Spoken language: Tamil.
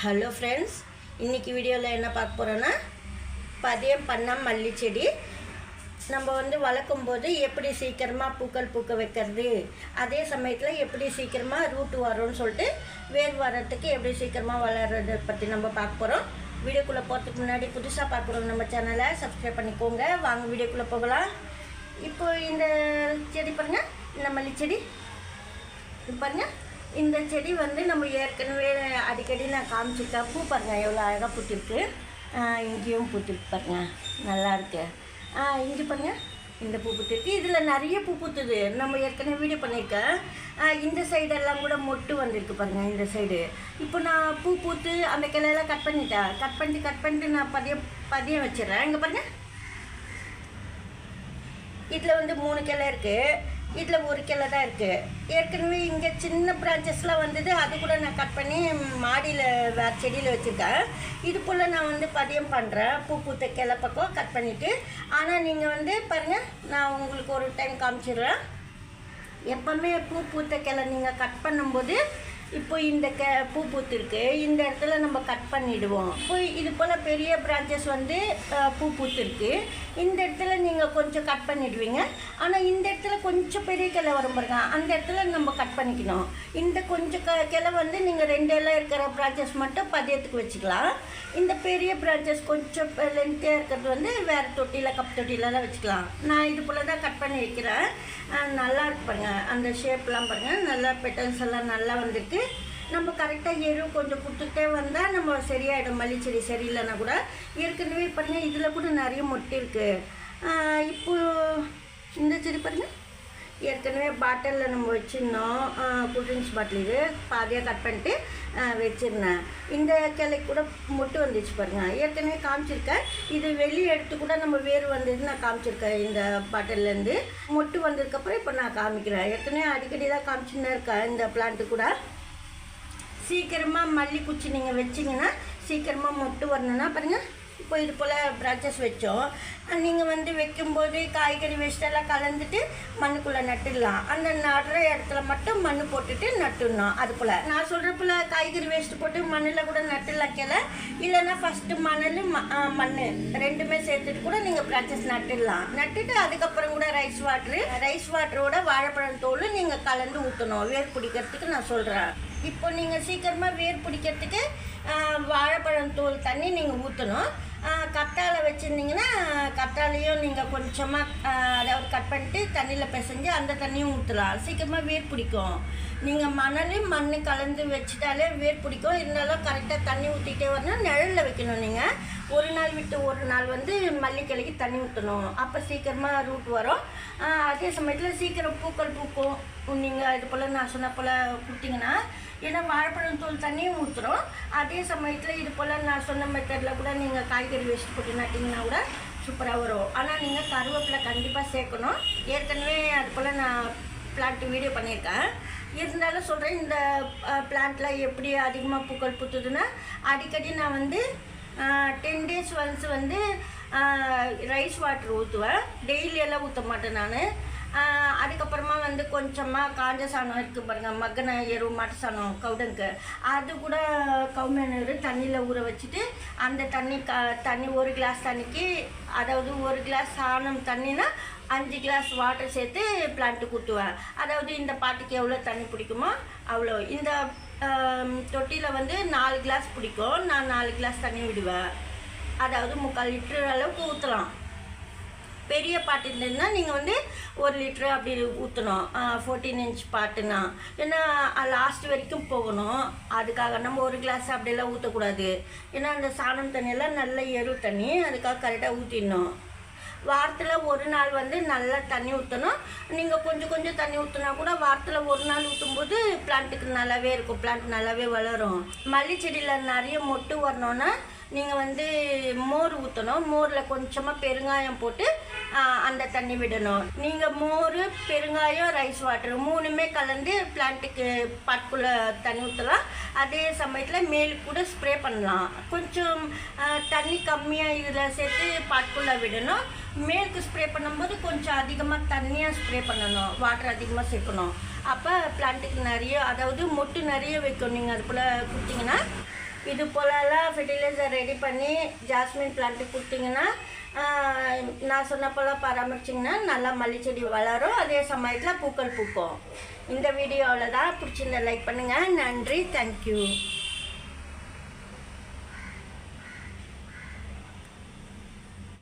ஹலோ ஃப்ரெண்ட்ஸ் இன்றைக்கி வீடியோவில் என்ன பார்க்க போகிறோன்னா பதியம் பண்ணால் மல்லி செடி. நம்ம வந்து வளர்க்கும் போது எப்படி சீக்கிரமாக பூக்கள் பூக்க வைக்கிறது அதே சமயத்தில் எப்படி சீக்கிரமாக ரூட் வரும்னு சொல்லிட்டு வேர் வரத்துக்கு எப்படி சீக்கிரமாக வளர்கிறத பற்றி நம்ம பார்க்க போகிறோம் வீடியோக்குள்ளே போகிறதுக்கு முன்னாடி புதுசாக பார்க்குறோம் நம்ம சேனலை சப்ஸ்கிரைப் பண்ணிக்கோங்க. வாங்க வீடியோக்குள்ளே போகலாம். இப்போ இந்த செடி பாருங்கள் இந்த மல்லி செடி. பாருங்கள் இந்த செடி வந்து நம்ம ஏற்கனவே அடிக்கடி நான் காமிச்சிருக்கேன். பூ பாருங்க எவ்வளோ அழகாக பூத்திருக்கு. இங்கேயும் பூத்திருக்கு பாருங்க. நல்லாயிருக்கு இங்கே பாருங்க. இந்த பூ பூத்திருக்கு. இதில் நிறைய பூ பூத்துது. நம்ம ஏற்கனவே வீடியோ பண்ணியிருக்கேன். இந்த சைடெல்லாம் கூட மொட்டு வந்திருக்கு பாருங்க இந்த சைடு இப்போ நான் பூ பூத்து அந்த கிளையெல்லாம் கட் பண்ணிட்டேன். கட் பண்ணிட்டு கட் பண்ணிட்டு நான் பதியம் பதியம் வச்சிடுறேன். இங்கே பாருங்க. இதில் வந்து மூணு கிளை இருக்குது இதில் ஒரு கிளை தான் இருக்குது ஏற்கனவே இங்கே சின்ன பிரான்ச்சஸ்லாம் வந்தது அது கூட நான் கட் பண்ணி மாடியில் வேறு செடியில் வச்சுருக்கேன். இது போல் நான் வந்து பதியம் பண்ணுறேன் பூ பூத்த கிளை பக்கம் கட் பண்ணிவிட்டு ஆனால் நீங்கள் வந்து பாருங்கள் நான் உங்களுக்கு ஒரு டைம் காமிச்சிடுறேன். எப்போவுமே பூ பூத்த கிளை நீங்கள் கட் பண்ணும்போது இப்போ இந்த கெ பூ பூத்துருக்கு. இந்த இடத்துல நம்ம கட் பண்ணிவிடுவோம் இப்போ இது போல் பெரிய பிரான்ச்சஸ் வந்து பூ பூத்துருக்கு. இந்த இடத்துல நீங்கள் கொஞ்சம் கட் பண்ணிடுவீங்க. ஆனால் இந்த இடத்துல கொஞ்சம் பெரிய கிளை வரும் பாருங்க. அந்த இடத்துல நம்ம கட் பண்ணிக்கணும். இந்த கொஞ்சம் க கிளை வந்து நீங்கள் ரெண்டு இலை இருக்கிற பிரான்ச்சஸ் மட்டும் பதியத்துக்கு வச்சுக்கலாம். இந்த பெரிய பிரான்ச்சஸ் கொஞ்சம் லென்த்தியாக இருக்கிறது வந்து வேறு தொட்டியில் கப் தொட்டிலலாம் வச்சுக்கலாம். நான் இது போல் தான் கட் பண்ணி வைக்கிறேன். நல்லா இருக்கு பாருங்க. அந்த ஷேப்லாம் பாருங்கள் நல்லா பெட்டல்ஸ் எல்லாம் நல்லா வந்திருக்கு. நம்ம கரெக்டாக எரு கொஞ்சம் கொடுத்துட்டே வந்தால் நம்ம சரியாயிடும். மல்லிச்செடி செடி சரியில்லைன்னா கூட ஏற்கனவே பாருங்கள் இதில் கூட நிறைய மொட்டை இருக்குது இப்போ இந்த செடி பாருங்கள் ஏற்கனவே பாட்டிலில் நம்ம வச்சுருந்தோம். கூல்ட்ரிங்க்ஸ் பாட்டில் இது. பாதியாக கட் பண்ணிட்டு வச்சுருந்தேன். இந்த கிளை கூட மொட்டு வந்துச்சு பாருங்கள் ஏற்கனவே காமிச்சிருக்கேன். இது வெளியே எடுத்து கூட நம்ம வேர் வந்தது நான் காமிச்சிருக்கேன் இந்த பாட்டிலேருந்து மொட்டு வந்ததுக்கப்புறம் இப்போ நான் காமிக்கிறேன். ஏற்கனவே அடிக்கடி தான் காமிச்சுன்னு இருக்கேன் இந்த பிளான்ட்டு கூட. சீக்கிரமாக மல்லி குச்சி நீங்கள் வச்சிங்கன்னா சீக்கிரமாக மொட்டு வரணும்னா பாருங்கள் இப்போ இது போல் பிரான்ச்சஸ் வச்சோம். நீங்கள் வந்து வைக்கும்போது காய்கறி வேஸ்ட்டெல்லாம் கலந்துட்டு மண்ணுக்குள்ளே நட்டுடலாம். அந்த நடுற இடத்துல மட்டும் மண் போட்டுட்டு நட்டுடணும். அது போல். நான் சொல்கிற போல் காய்கறி வேஸ்ட்டு போட்டு மண்ணில் கூட நட்டுலாம் கிளை. இல்லைன்னா ஃபஸ்ட்டு மணல் ம மண் ரெண்டுமே சேர்த்துட்டு கூட நீங்கள் பிரான்ச்சஸ் நட்டுடலாம். நட்டுட்டு அதுக்கப்புறம் கூட ரைஸ் வாட்ரு ரைஸ் வாட்டரோட வாழைப்பழம் தோல் நீங்கள் கலந்து ஊற்றணும் வேர் பிடிக்கிறதுக்கு நான் சொல்கிறேன் இப்போ நீங்கள் சீக்கிரமாக வேர் பிடிக்கிறதுக்கு வாழைப்பழம் தோல் தண்ணி நீங்கள் ஊற்றணும் கத்தாழை வச்சுருந்தீங்கன்னா கத்தாழையும் நீங்கள் கொஞ்சமாக அதாவது கட் பண்ணிட்டு தண்ணியில் பிசைஞ்சு அந்த தண்ணியும் ஊற்றலாம் சீக்கிரமாக வேர் பிடிக்கும். நீங்கள் மணல் மண் கலந்து வச்சுட்டாலே வேர் பிடிக்கும். இருந்தாலும் கரெக்டாக தண்ணி ஊற்றிட்டே வரணும் நிழலில் வைக்கணும் நீங்கள் ஒரு நாள் விட்டு ஒரு நாள் வந்து மல்லிக்கிளைக்கு தண்ணி ஊற்றணும் அப்போ சீக்கிரமாக ரூட் வரும். அதே சமயத்தில் சீக்கிரம் பூக்கள் பூக்கும். நீங்கள் இது போல் நான் சொன்ன போல் கொடுத்தீங்கன்னா ஏன்னா வாழைப்பழம் தூள் தண்ணியும் ஊற்றுறோம் அதே சமயத்தில் இது போல் நான் சொன்ன மெத்தடில் கூட நீங்கள் காய்கறி வேஸ்ட் போட்டு நட்டிங்கன்னா கூட சூப்பராக வரும். ஆனால் நீங்கள் கருவேப்பிலை கண்டிப்பாக சேர்க்கணும். ஏற்கனவே அது போல் நான் பிளான்ட் வீடியோ பண்ணியிருக்கேன். இருந்தாலும் சொல்கிறேன் இந்த பிளான்ட்டில் எப்படி அதிகமாக பூக்கள் பூத்துதுன்னா அடிக்கடி நான் வந்து டென் டேஸ் ஒன்ஸ் வந்து ரைஸ் வாட்டர் ஊற்றுவேன் டெய்லியெல்லாம் ஊற்ற மாட்டேன் நான். அதுக்கப்புறமா வந்து கொஞ்சமாக காஞ்ச சாணம் இருக்குது பாருங்கள் மக்கன எரு மாட்டு சாணம் கவுடங்கு. அது கூட கவுமேனரு தண்ணியில் ஊற வச்சுட்டு அந்த தண்ணி க தண்ணி ஒரு கிளாஸ் தண்ணிக்கு அதாவது ஒரு கிளாஸ் சாணம் தண்ணினா அஞ்சு கிளாஸ் வாட்டர் சேர்த்து பிளான்ட்டுக்கு ஊற்றுவேன் அதாவது இந்த பாட்டுக்கு எவ்வளோ தண்ணி பிடிக்குமோ அவ்வளோ. இந்த தொட்டியில் வந்து நாலு கிளாஸ் பிடிக்கும். நான் நாலு கிளாஸ் தண்ணி விடுவேன். அதாவது முக்கால் லிட்டர் அளவுக்கு ஊற்றலாம் பெரிய பாட்டு இருந்ததுன்னா நீங்கள் வந்து ஒரு லிட்டரு அப்படி ஊற்றணும் ஃபோர்டீன் இன்ச் பாட்டுனா ஏன்னா லாஸ்ட் வரைக்கும் போகணும். அதுக்காக நம்ம ஒரு கிளாஸ் அப்படியெல்லாம் ஊற்றக்கூடாது ஏன்னா அந்த சாணம் தண்ணியெல்லாம் நல்ல எரு தண்ணி அதுக்காக கரெக்டாக ஊற்றிடணும் வாரத்தில் ஒரு நாள் வந்து நல்லா தண்ணி ஊற்றணும் நீங்கள் கொஞ்சம் கொஞ்சம் தண்ணி ஊற்றினா கூட வாரத்தில் ஒரு நாள் ஊற்றும்போது பிளான்ட்டுக்கு நல்லாவே இருக்கும். பிளான்ட் நல்லாவே வளரும். மல்லி செடியில் நிறைய மொட்டு வரணுன்னா நீங்கள் வந்து மோர் ஊற்றணும் மோரில் கொஞ்சமாக பெருங்காயம் போட்டு அந்த தண்ணி விடணும். நீங்கள் மோர் பெருங்காயம் ரைஸ் வாட்டர் மூணுமே கலந்து பிளான்ட்டுக்கு பாட்டுக்குள்ளே தண்ணி ஊற்றலாம் அதே சமயத்தில் மேலுக்கு கூட ஸ்ப்ரே பண்ணலாம். கொஞ்சம் தண்ணி கம்மியாக இதில் சேர்த்து பாட்டுக்குள்ளே விடணும். மேலுக்கு ஸ்ப்ரே பண்ணும்போது கொஞ்சம் அதிகமாக தண்ணியாக ஸ்ப்ரே பண்ணணும். வாட்டர் அதிகமாக சேர்க்கணும். அப்போ பிளான்ட்டுக்கு நிறைய அதாவது மொட்டு நிறைய வைக்கும் நீங்கள் அது போல் கொடுத்தீங்கன்னா இது போலலாம் ஃபெர்டிலைசர் ரெடி பண்ணி ஜாஸ்மின் பிளான்ட்டு கொடுத்தீங்கன்னா நான் சொன்ன போல் பராமரிச்சிங்கன்னா நல்லா மல்லிச்செடி வளரும். அதே சமயத்தில் பூக்கள் பூக்கும். இந்த வீடியோவில் தான் பிடிச்சிருந்த லைக் பண்ணுங்கள் நன்றி. தேங்க்யூ